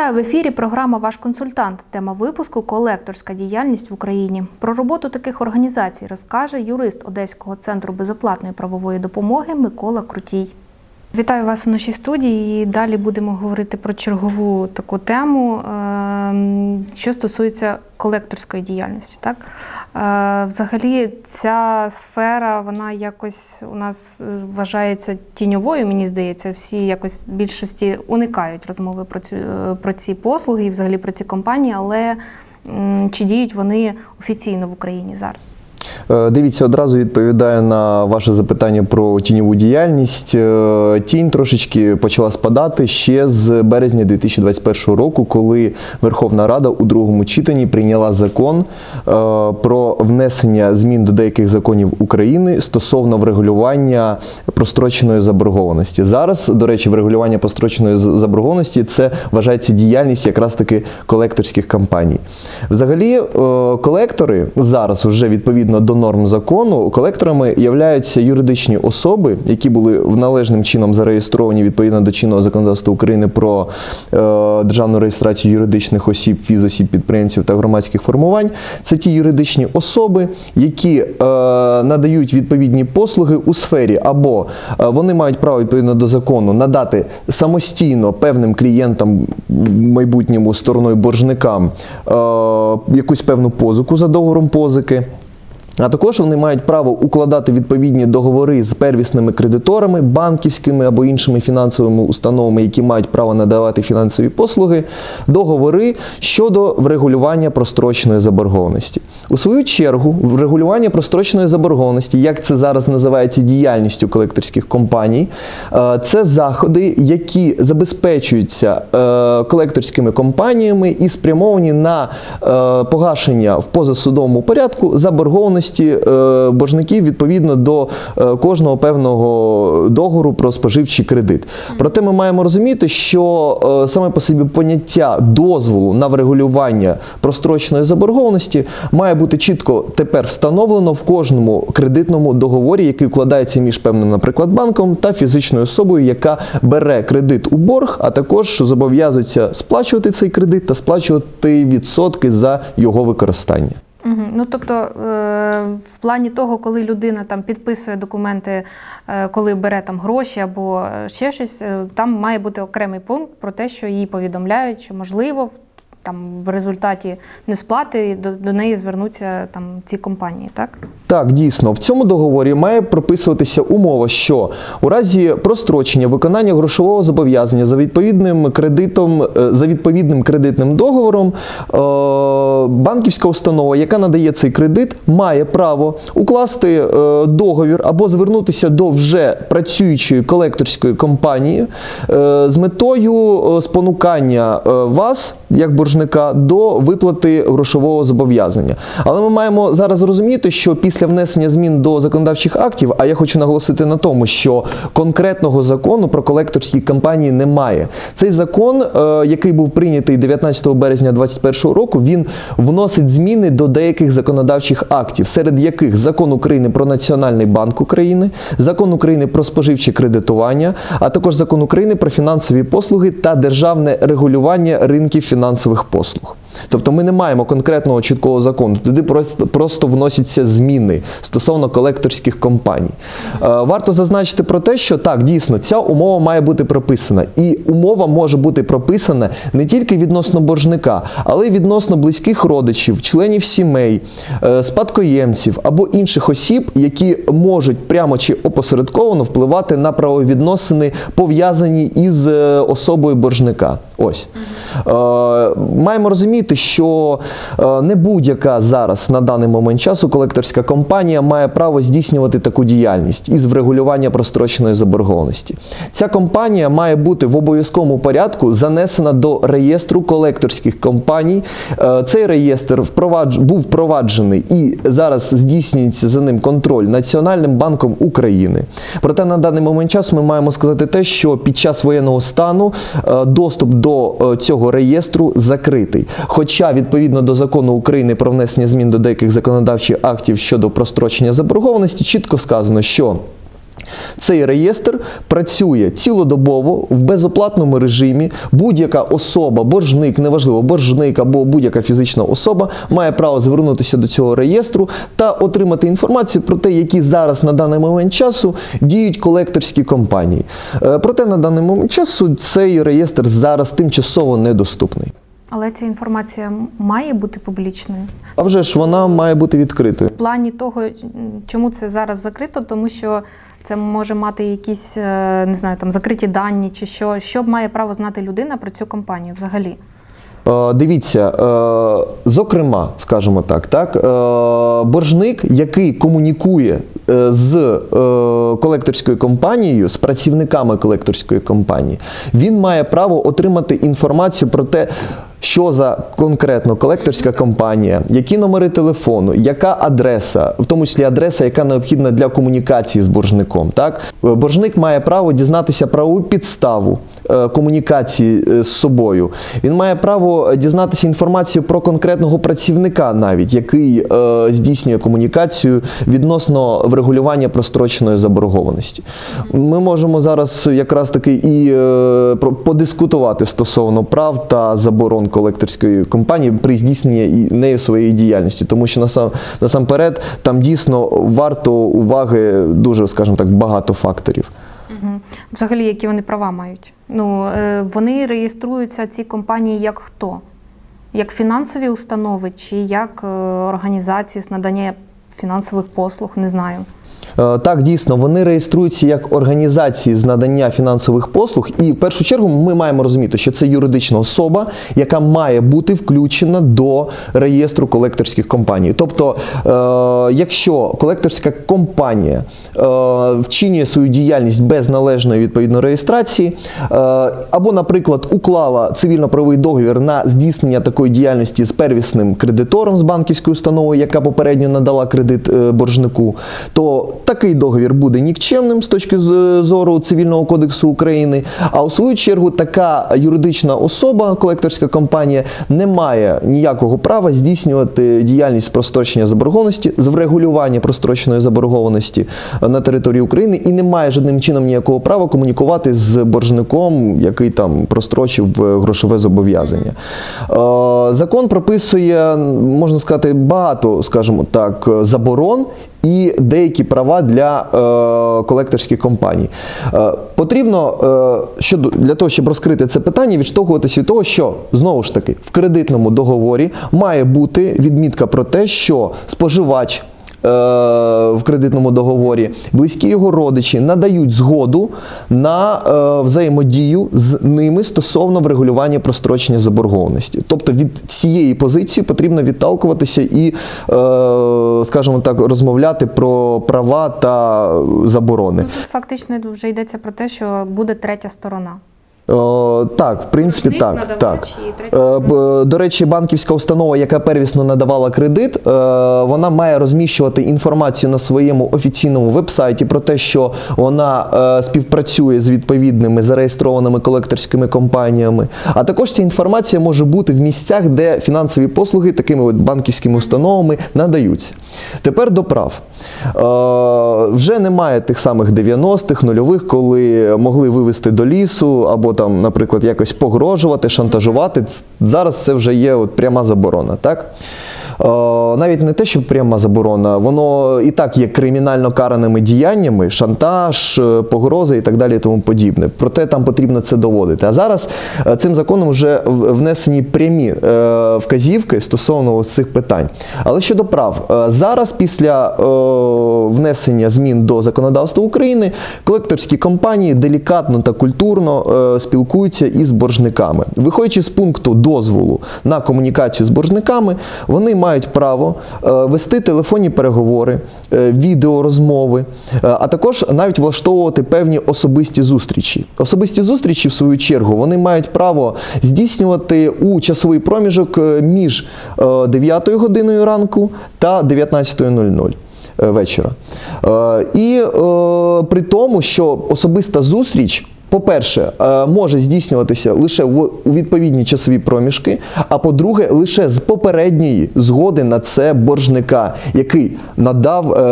Вітаю в ефірі. Програма Ваш консультант. Тема випуску колекторська діяльність в Україні. Про роботу таких організацій розкаже юрист Одеського центру безоплатної правової допомоги Микола Крутій. Вітаю вас у нашій студії. І далі будемо говорити про чергову таку тему, ем, що стосується колекторської діяльності. Так? Е, Взагалі, ця сфера вона якось у нас вважається тіньовою, мені здається. Всі якось в більшості уникають розмови про цю е, про ці послуги і взагалі про ці компанії, але чи діють вони офіційно в Україні зараз? Е, Дивіться, одразу відповідаю на ваше запитання про тіньову діяльність. Е, Тінь трошечки почала спадати ще з березня 2021 року, коли Верховна Рада у другому читанні прийняла закон е, про внесення змін до деяких законів України стосовно врегулювання простроченої заборгованості. Зараз, до речі, врегулювання простроченої заборгованості це вважається діяльність якраз таки колекторських компаній. Взагалі, колектори зараз уже відповідно до норм закону, колекторами являються юридичні особи, які були в належним чином зареєстровані відповідно до чинного законодавства України про е, державну реєстрацію юридичних осіб, фізосіб, підприємців та громадських формувань. Це ті юридичні особи, які е, надають відповідні послуги у сфері, або е, вони мають право відповідно до закону надати самостійно певним клієнтам, майбутньому стороною боржникам, е, якусь певну позику за договором позики. А також вони мають право укладати відповідні договори з первісними кредиторами, банківськими або іншими фінансовими установами, які мають право надавати фінансові послуги, договори щодо врегулювання простроченої заборгованості. У свою чергу, врегулювання простроченої заборгованості, як це зараз називається діяльністю колекторських компаній, е, це заходи, які забезпечуються е, колекторськими компаніями і спрямовані на е, погашення в позасудовому порядку заборгованості е, боржників відповідно до е, кожного певного договору про споживчий кредит. Проте ми маємо розуміти, що е, саме по собі поняття дозволу на врегулювання простроченої заборгованості має бути чітко тепер встановлено в кожному кредитному договорі, який укладається між певним, наприклад, банком та фізичною особою, яка бере кредит у борг, а також зобов'язується сплачувати цей кредит та сплачувати відсотки за його використання. Угу. Ну тобто, е, в плані того, коли людина там підписує документи, е, коли бере там гроші або ще щось, е, там має бути окремий пункт про те, що їй повідомляють, що можливо там в результаті несплати до, до неї звернуться там ці компанії, так? Так, дійсно, в цьому договорі має прописуватися умова, що у разі прострочення виконання грошового зобов'язання за відповідним кредитом, за відповідним кредитним договором, е, банківська установа, яка надає цей кредит, має право укласти е, договір або звернутися до вже працюючої колекторської компанії е, з метою е, спонукання вас, як боржника, до виплати грошового зобов'язання. Але ми маємо зараз розуміти, що після внесення змін до законодавчих актів, а я хочу наголосити на тому, що конкретного закону про колекторські компанії немає. Цей закон, який був прийнятий 19 березня 2021 року, він вносить зміни до деяких законодавчих актів, серед яких закон України про Національний банк України, закон України про споживче кредитування, а також закон України про фінансові послуги та державне регулювання ринків фінансових послуг. Тобто ми не маємо конкретного чіткого закону. Туди просто, просто вносяться зміни стосовно колекторських компаній. Е, варто зазначити про те, що так, дійсно, ця умова має бути прописана. І умова може бути прописана не тільки відносно боржника, але й відносно близьких родичів, членів сімей, е, спадкоємців або інших осіб, які можуть прямо чи опосередковано впливати на правовідносини, пов'язані із е, особою боржника. Ось. Маємо розуміти, що е, не будь-яка зараз на даний момент часу колекторська компанія має право здійснювати таку діяльність із врегулювання простроченої заборгованості. Ця компанія має бути в обов'язковому порядку занесена до реєстру колекторських компаній. Е, Цей реєстр впровадж... був впроваджений і зараз здійснюється за ним контроль Національним банком України. Проте на даний момент часу ми маємо сказати те, що під час воєнного стану е, доступ до цього реєстру закритий. Хоча відповідно до закону України про внесення змін до деяких законодавчих актів щодо прострочення заборгованості, чітко сказано, що Цей реєстр працює цілодобово в безоплатному режимі. Будь-яка особа, боржник, неважливо, боржник або будь-яка фізична особа має право звернутися до цього реєстру та отримати інформацію про те, які зараз на даний момент часу діють колекторські компанії. Е, Проте на даний момент часу цей реєстр зараз тимчасово недоступний. Але ця інформація має бути публічною. А вже ж вона має бути відкритою. В плані того, чому це зараз закрито, тому що це може мати якісь е, не знаю, там закриті дані чи що. Що має право знати людина про цю компанію взагалі? Е, Дивіться, е, зокрема, скажімо так, так боржник, який комунікує з колекторською компанією, з працівниками колекторської компанії, він має право отримати інформацію про те. Що за конкретно колекторська компанія, які номери телефону, яка адреса, в тому числі адреса, яка необхідна для комунікації з боржником. Так, Е, боржник має право дізнатися правову підставу комунікації е, з собою. Він має право дізнатися інформацію про конкретного працівника, навіть який е, здійснює комунікацію відносно врегулювання простроченої заборгованості. Ми можемо зараз якраз таки і е, подискутувати стосовно прав та заборон колекторської компанії при здійсненні нею своєї діяльності, тому що насам, насамперед там дійсно варто уваги дуже, скажімо так, багато факторів. Угу. Взагалі, які вони права мають? Ну, е, вони реєструються ці компанії як хто? Як фінансові установи чи як е, організації з надання фінансових послуг, не знаю. Е, Так, дійсно, вони реєструються як організації з надання фінансових послуг, і в першу чергу ми маємо розуміти, що це юридична особа, яка має бути включена до реєстру колекторських компаній. Тобто, е, якщо колекторська компанія е, вчинює свою діяльність без належної відповідно реєстрації, або, наприклад, уклала цивільно-правовий договір на здійснення такої діяльності з первісним кредитором з банківською установою, яка попередньо надала кредит боржнику, то такий договір буде нікчемним з точки зору Цивільного кодексу України. А у свою чергу така юридична особа, колекторська компанія, не має ніякого права здійснювати діяльність прострочення заборгованості, з врегулювання простроченої заборгованості на території України і не має жодним чином ніякого права комунікувати з боржником, який там прострочив е, грошове зобов'язання. Е, Закон прописує, можна сказати, багато, скажімо так, заборон і деякі права для е, колекторських компаній. Е, потрібно е, щодо для того, щоб розкрити це питання, відштовхуватися від того, що знову ж таки в кредитному договорі має бути відмітка про те, що споживач. Е, В кредитному договорі близькі його родичі надають згоду на е, взаємодію з ними стосовно врегулювання прострочення заборгованості. Тобто від цієї позиції потрібно відталкуватися і, е, скажімо так, розмовляти про права та заборони. Тут фактично вже йдеться про те, що буде третя сторона. О, так, в принципі, так. так. Е, До речі, банківська установа, яка первісно надавала кредит, е, вона має розміщувати інформацію на своєму офіційному вебсайті про те, що вона е, співпрацює з відповідними зареєстрованими колекторськими компаніями. А також ця інформація може бути в місцях, де фінансові послуги такими от банківськими установами надаються. Тепер до прав. Е, Вже немає тих самих 90-х, нульових, коли могли вивезти до лісу або там, наприклад, якось погрожувати, шантажувати. Зараз це вже є от пряма заборона, так? Е, Навіть не те, що пряма заборона, воно і так є кримінально караними діяннями, шантаж, е, погрози і так далі, і тому подібне. Проте там потрібно це доводити. А зараз е, цим законом вже внесені прямі вказівки стосовно ось цих питань. Але щодо прав, зараз після внесення змін до законодавства України колекторські компанії делікатно та культурно спілкуються із боржниками. Виходячи з пункту дозволу на комунікацію з боржниками, вони мають право е, вести телефонні переговори, е, відеорозмови, е, а також навіть влаштовувати певні особисті зустрічі. Особисті зустрічі, в свою чергу, вони мають право здійснювати у часовий проміжок між е, 9 годиною ранку та 19.00 е, вечора. І при тому, що особиста зустріч по-перше, е, може здійснюватися лише у відповідні часові проміжки, а по-друге, лише з попередньої згоди на це боржника, який надав е,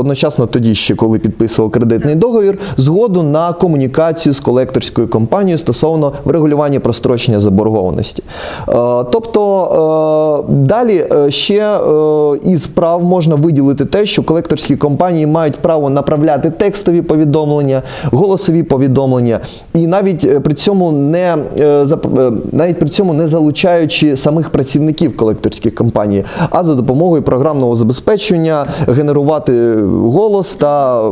одночасно тоді, ще коли підписував кредитний договір, згоду на комунікацію з колекторською компанією стосовно врегулювання прострочення заборгованості. Е, Тобто далі ще із прав можна виділити те, що колекторські компанії мають право направляти текстові повідомлення, голосові повідомлення, і навіть е, при цьому не е, е, навіть при цьому не залучаючи самих працівників колекторських компаній, а за допомогою програмного забезпечення генерувати голос та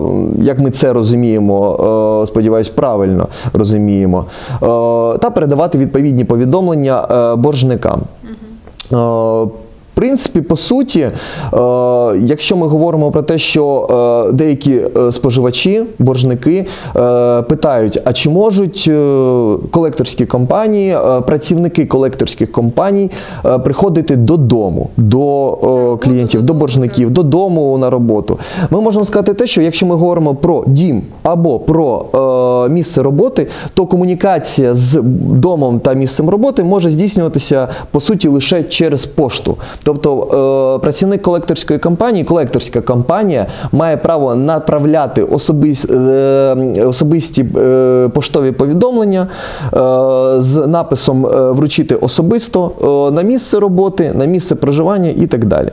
як ми це розуміємо, сподіваюсь, правильно розуміємо, та передавати відповідні повідомлення боржникам. В принципі, по суті, е, якщо ми говоримо про те, що е, деякі е, споживачі, боржники питають, а чи можуть колекторські компанії, працівники колекторських компаній приходити додому до е, клієнтів, до боржників, додому на роботу? Ми можемо сказати те, що якщо ми говоримо про дім або про місце роботи, то комунікація з домом та місцем роботи може здійснюватися по суті лише через пошту. Тобто е, працівник колекторської компанії, колекторська компанія має право направляти е, особисті е, поштові повідомлення з написом вручити особисто на місце роботи, на місце проживання і так далі.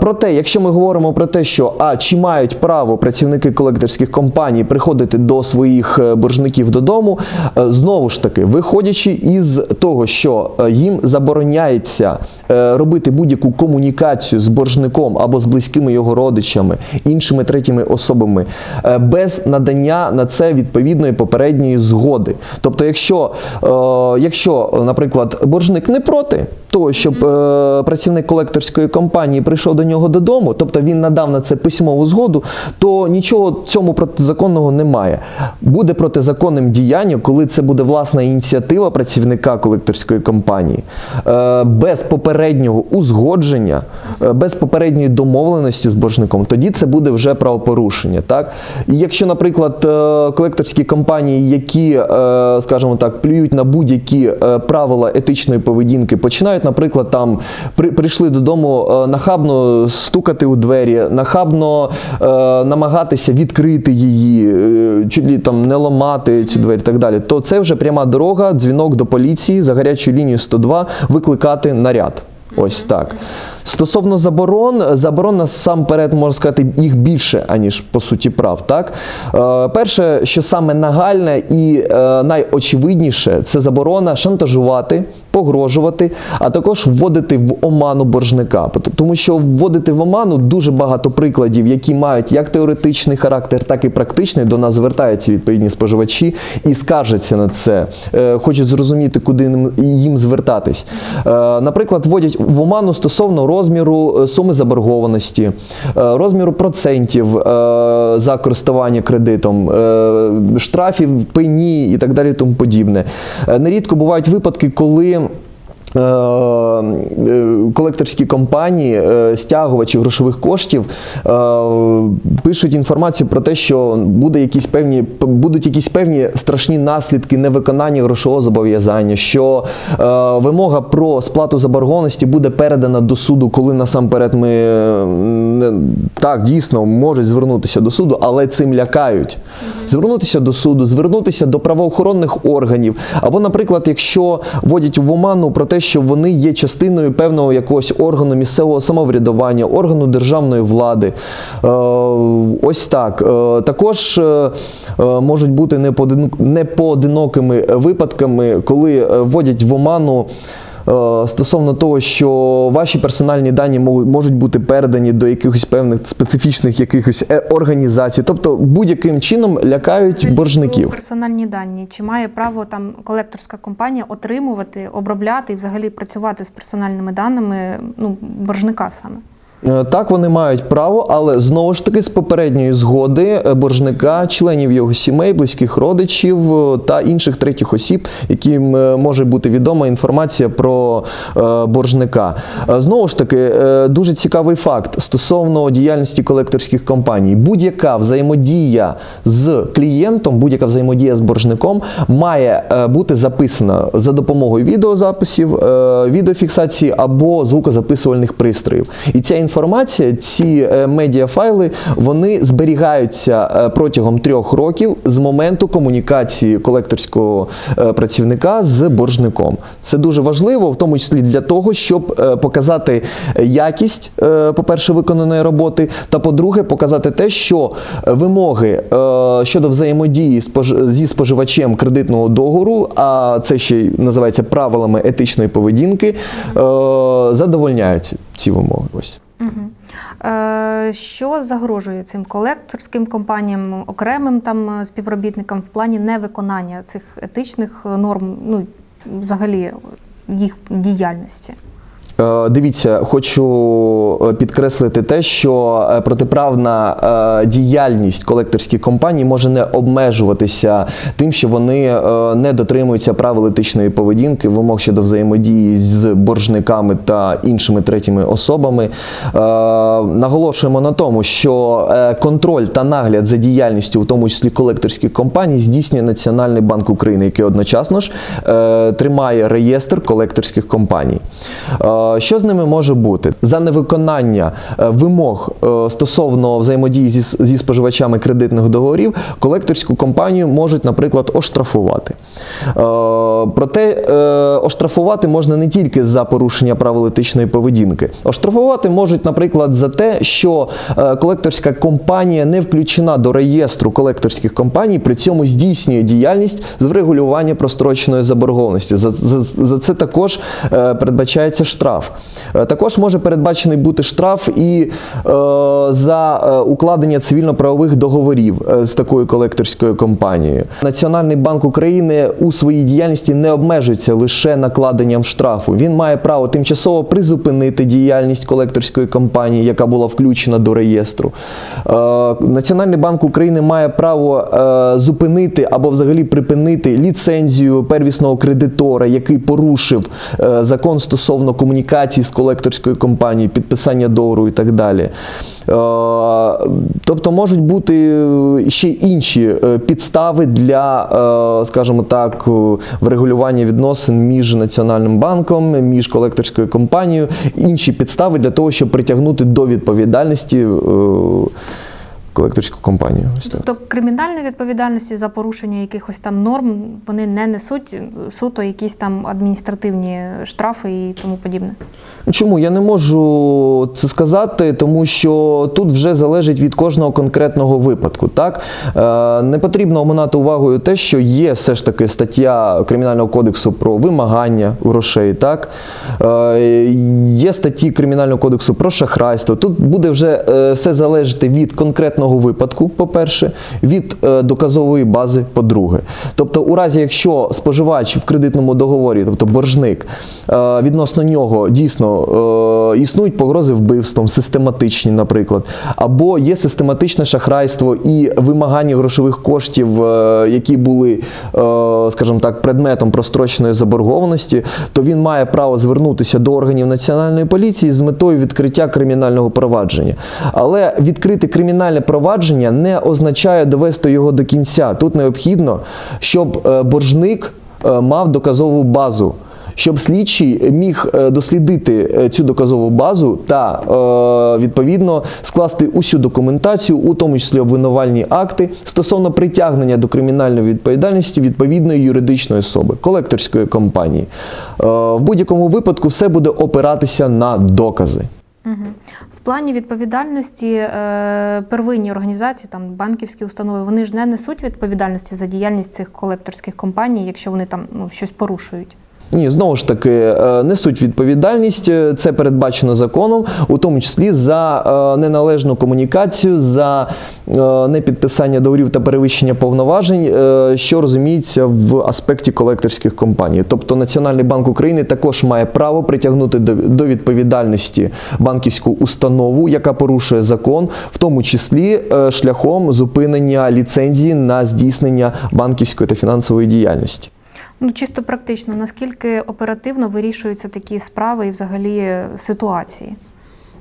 Проте, якщо ми говоримо про те, що а чи мають право працівники колекторських компаній приходити до своїх боржників додому, знову ж таки, виходячи із того, що їм забороняється робити будь-яку комунікацію з боржником або з близькими його родичами, іншими третіми особами, е, без надання на це відповідної попередньої згоди. Тобто, якщо, е, якщо наприклад, боржник не проти того, щоб е, працівник колекторської компанії прийшов до нього додому, тобто він надав на це письмову згоду, то нічого цьому протизаконного немає. Буде протизаконним діянням, коли це буде власна ініціатива працівника колекторської компанії, е, без попереднього узгодження, е, без попередньої домовленості з боржником, тоді це буде вже правопорушення. Так? І якщо, наприклад, колекторські компанії, які, скажімо так, плюють на будь-які правила етичної поведінки, починають, наприклад, там при, прийшли додому е, нахабно стукати у двері, нахабно е, намагатися відкрити її, е, чуть там не ламати цю двері і так далі, то це вже пряма дорога, дзвінок до поліції за гарячою лінією 102 викликати наряд. Ось так. Стосовно заборон, заборон насамперед можна сказати їх більше, аніж по суті прав. Так? Е, перше, що саме нагальне і е, найочевидніше, це заборона шантажувати, погрожувати, а також вводити в оману боржника. Тому що вводити в оману дуже багато прикладів, які мають як теоретичний характер, так і практичний. До нас звертаються відповідні споживачі і скаржаться на це, е, хочуть зрозуміти, куди їм звертатись. Е, Наприклад, вводять в оману стосовно розміру е, суми заборгованості, розміру процентів за користування кредитом, штрафів, пені і так далі, тому подібне. Нерідко бувають випадки, коли. Е, е, Колекторські компанії, е, стягувачі грошових коштів пишуть інформацію про те, що буде якісь певні, будуть якісь певні страшні наслідки невиконання грошового зобов'язання, що вимога про сплату заборгованості буде передана до суду, коли насамперед ми так дійсно можуть звернутися до суду, але цим лякають. Звернутися до суду, звернутися до правоохоронних органів, або, наприклад, якщо вводять в оману про те, що вони є частиною певного якогось органу місцевого самоврядування, органу державної влади. Е, Ось так. Е, Також е, можуть бути непоодинокими випадками, коли вводять в оману. Е, Стосовно того, що ваші персональні дані мо- можуть бути передані до якихось певних специфічних якихось е, організацій, тобто будь-яким чином лякають боржників. Персональні дані. Чи має право там колекторська компанія отримувати, обробляти і взагалі працювати з персональними даними ну, боржника саме? Е, Так, вони мають право, але знову ж таки з попередньої згоди е, боржника, членів його сімей, близьких родичів е, та інших третіх осіб, яким може бути відома інформація про боржника. Знову ж таки, дуже цікавий факт стосовно діяльності колекторських компаній. Будь-яка взаємодія з клієнтом, будь-яка взаємодія з боржником має бути записана за допомогою відеозаписів, відеофіксації або звукозаписувальних пристроїв. І ця інформація, ці е, медіафайли, вони зберігаються е, протягом трьох років з моменту комунікації колекторського е, працівника з боржником. Це дуже важливо, в тому числі для того, щоб показати якість, по-перше, виконаної роботи, та по-друге, показати те, що вимоги щодо взаємодії зі споживачем кредитного договору, а це ще називається правилами етичної поведінки, е, задовольняють ці вимоги. Ось. Угу. Е, що загрожує цим колекторським компаніям, окремим там співробітникам в плані невиконання цих етичних норм, ну взагалі їх діяльності? Е, Дивіться, хочу е, підкреслити те, що е, протиправна діяльність колекторських компаній може не обмежуватися тим, що вони не дотримуються правил етичної поведінки, вимог щодо взаємодії з боржниками та іншими третіми особами. Наголошуємо на тому, що контроль та нагляд за діяльністю, в тому числі колекторських компаній, здійснює Національний банк України, який одночасно ж тримає реєстр колекторських компаній. Що з ними може бути? За невиконання е, вимог е, стосовно взаємодії зі, зі споживачами кредитних договорів, колекторську компанію можуть, наприклад, оштрафувати. Е, Проте оштрафувати можна не тільки за порушення правил етичної поведінки. Оштрафувати можуть, наприклад, за те, що колекторська компанія не включена до реєстру колекторських компаній, при цьому здійснює діяльність з врегулювання простроченої заборгованості. За, за, за це також передбачається штраф. Е, Також може передбачений бути штраф і е, за е, укладення цивільно-правових договорів з такою колекторською компанією. Національний банк України у своїй діяльності не обмежується лише накладенням штрафу. Він має право тимчасово призупинити діяльність колекторської компанії, яка була включена до реєстру. Національний банк України має право зупинити або взагалі припинити ліцензію первісного кредитора, який порушив закон стосовно комунікації з колекторською компанією, підписання договору і так далі. Е, Тобто можуть бути е, ще інші е, підстави для, скажімо так, врегулювання відносин між Національним банком, між колекторською компанією, інші підстави для того, щоб притягнути до відповідальності колекторську компанію. Ось. Тобто кримінальної відповідальності за порушення якихось там норм вони не несуть суто якісь там адміністративні штрафи і тому подібне. Ну, Чому я не можу це сказати, тому що тут вже залежить від кожного конкретного випадку. Так е, не потрібно оминати увагою те, що є все ж таки стаття Кримінального кодексу про вимагання грошей. Так е, є статті Кримінального кодексу про шахрайство. Тут буде вже е, все залежати від конкретного випадку, по-перше, від е, доказової бази, по-друге. Тобто, у разі, якщо споживач в кредитному договорі, тобто боржник, е, відносно нього дійсно е, існують погрози вбивством, систематичні, наприклад, або є систематичне шахрайство і вимагання грошових коштів, е, які були, е, скажімо так, предметом простроченої заборгованості, то він має право звернутися до органів національної поліції з метою відкриття кримінального провадження. Але відкрити кримінальне провадження не означає довести його до кінця. Тут необхідно, щоб е, боржник мав доказову базу. Щоб слідчий міг е, дослідити е, цю доказову базу та е, відповідно скласти усю документацію, у тому числі обвинувальні акти стосовно притягнення до кримінальної відповідальності відповідної юридичної особи, колекторської компанії. В будь-якому випадку все буде опиратися на докази. В плані відповідальності первинні організації, там банківські установи, вони ж не несуть відповідальності за діяльність цих колекторських компаній, якщо вони там ну, щось порушують. Ні, знову ж таки, е, несуть відповідальність. Е, Це передбачено законом, у тому числі за е, неналежну комунікацію, за непідписання договорів та перевищення повноважень, що розуміється в аспекті колекторських компаній. Тобто Національний банк України також має право притягнути до- відповідальності банківську установу, яка порушує закон, в тому числі шляхом зупинення ліцензії на здійснення банківської та фінансової діяльності. Ну, чисто практично, наскільки оперативно вирішуються такі справи і взагалі е, ситуації?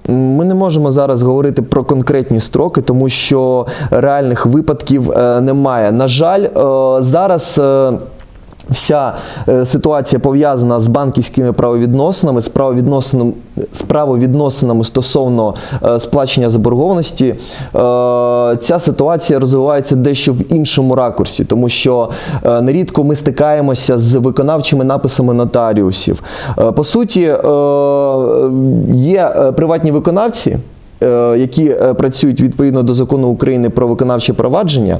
Ми не можемо зараз говорити про конкретні строки, тому що реальних випадків е, немає. На жаль, е, зараз. Вся е, ситуація пов'язана з банківськими правовідносинами, з правовідносинами, з правовідносинами стосовно е, сплачення заборгованості. Е, ця ситуація розвивається дещо в іншому ракурсі, тому що нерідко ми стикаємося з виконавчими написами нотаріусів. По суті, є приватні виконавці які е, працюють відповідно до закону України про виконавче провадження,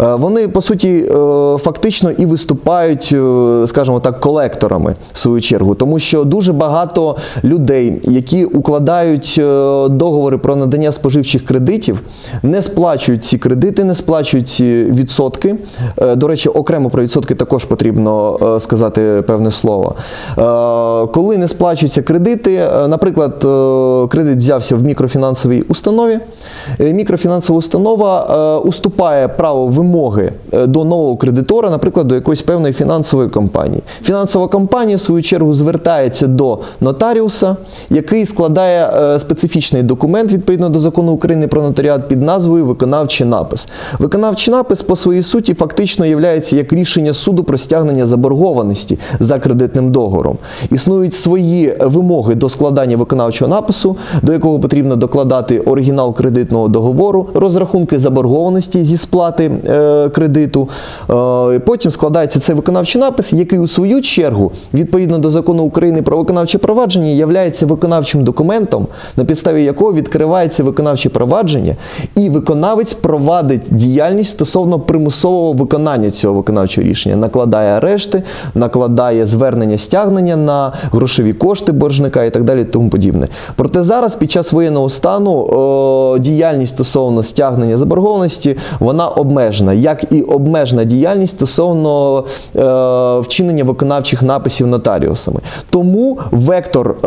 е, вони по суті е, фактично і виступають, е, скажімо так, колекторами в свою чергу, тому що дуже багато людей, які укладають е, договори про надання споживчих кредитів, не сплачують ці кредити, не сплачують ці відсотки. Е, До речі, окремо про відсотки також потрібно е, сказати певне слово. Е, Коли не сплачуються кредити, е, наприклад, е, кредит взявся в мікрофінансовій установі. Е, Мікрофінансова установа е, уступає право вимоги е, до нового кредитора, наприклад, до якоїсь певної фінансової компанії. Фінансова компанія, в свою чергу, звертається до нотаріуса, який складає специфічний документ відповідно до закону України про нотаріат під назвою Виконавчий напис. Виконавчий напис по своїй суті фактично є як рішення суду про стягнення заборгованості за кредитним договором. Існують свої вимоги до складання виконавчого напису, до якого потрібно докладати оригінал кредитного договору, розрахунки заборгованості зі сплати е, кредиту. Е, потім складається цей виконавчий напис, який у свою чергу, відповідно до закону України про виконавче провадження, являється виконавчим документом, на підставі якого відкривається виконавче провадження, і виконавець провадить діяльність стосовно примусового виконання цього виконавчого рішення, накладає арешти, накладає звернення стягнення на грошові кошти боржника і так далі. Тому подібне. Проте зараз, під час воєнного стану, о, діяльність стосовно стягнення заборгованості вона обмежена, як і обмежена діяльність стосовно е, вчинення виконавчих написів нотаріусами. Тому вектор е,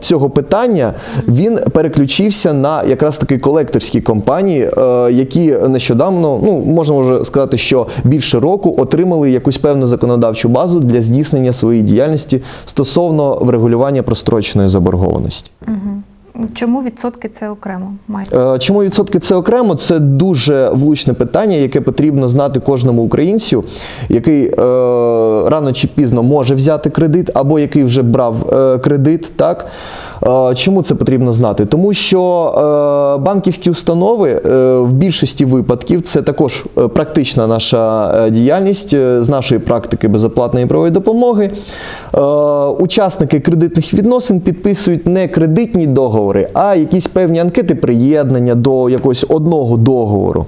цього питання він переключився на якраз таки колекторські компанії, е, які нещодавно, ну можна вже сказати, що більше року отримали якусь певну законодавчу базу для здійснення своєї діяльності стосовно врегулювання простроченої заборгованості. Угу. Чому відсотки це окремо має? Е, Чому відсотки це окремо? Це дуже влучне питання, яке потрібно знати кожному українцю, який е, рано чи пізно може взяти кредит, або який вже брав е, кредит. Так? Е, чому це потрібно знати? Тому що е, банківські установи е, в більшості випадків це також практична наша діяльність з нашої практики безоплатної правової допомоги. Учасники кредитних відносин підписують не кредитні договори, а якісь певні анкети приєднання до якогось одного договору.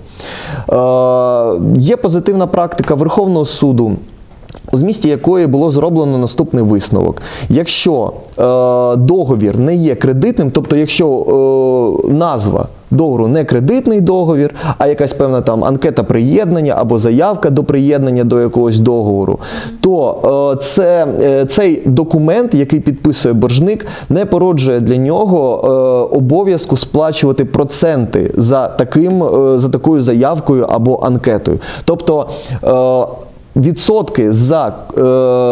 Є позитивна практика Верховного суду. У змісті якої було зроблено наступний висновок. Якщо е, договір не є кредитним, тобто якщо е, назва договору не кредитний договір, а якась певна там анкета приєднання або заявка до приєднання до якогось договору, то е, це, е, цей документ, який підписує боржник, не породжує для нього е, обов'язку сплачувати проценти за, таким, е, за такою заявкою або анкетою. Тобто е, Відсотки за е,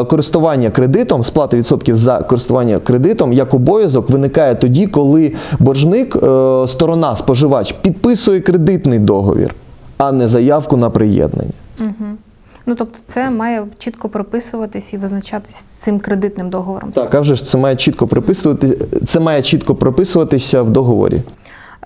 користування кредитом, сплати відсотків за користування кредитом як обов'язок виникає тоді, коли боржник, е, сторона споживач, підписує кредитний договір, а не заявку на приєднання. Угу. Ну тобто, це має чітко прописуватись і визначатись цим кредитним договором. Так, а вже ж це має чітко приписувати, це має чітко прописуватися в договорі.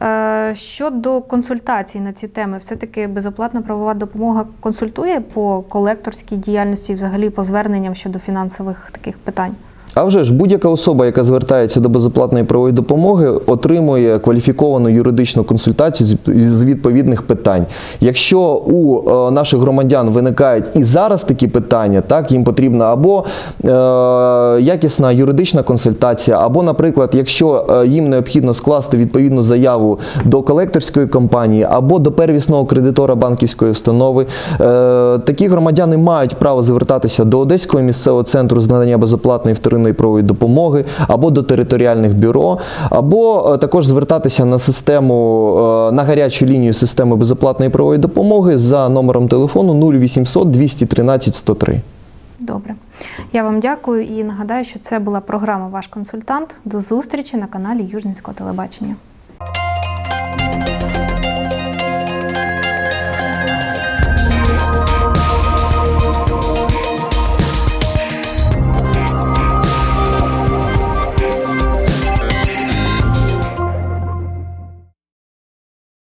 Е, Щодо консультацій на ці теми, все-таки безоплатна правова допомога консультує по колекторській діяльності взагалі по зверненням щодо фінансових таких питань. А вже ж будь-яка особа, яка звертається до безоплатної правової допомоги, отримує кваліфіковану юридичну консультацію з- відповідних питань. Якщо у е, наших громадян виникають і зараз такі питання, так їм потрібна або е, якісна юридична консультація, або, наприклад, якщо е, їм необхідно скласти відповідну заяву до колекторської компанії або до первісного кредитора банківської установи, е, такі громадяни мають право звертатися до Одеського місцевого центру з надання безоплатної вторинної правової допомоги, або до територіальних бюро, або е, також звертатися на систему е, на гарячу лінію системи безоплатної правової допомоги за номером телефону 0800 213 103. Добре. Я вам дякую і нагадаю, що це була програма Ваш консультант. До зустрічі на каналі Южненського телебачення.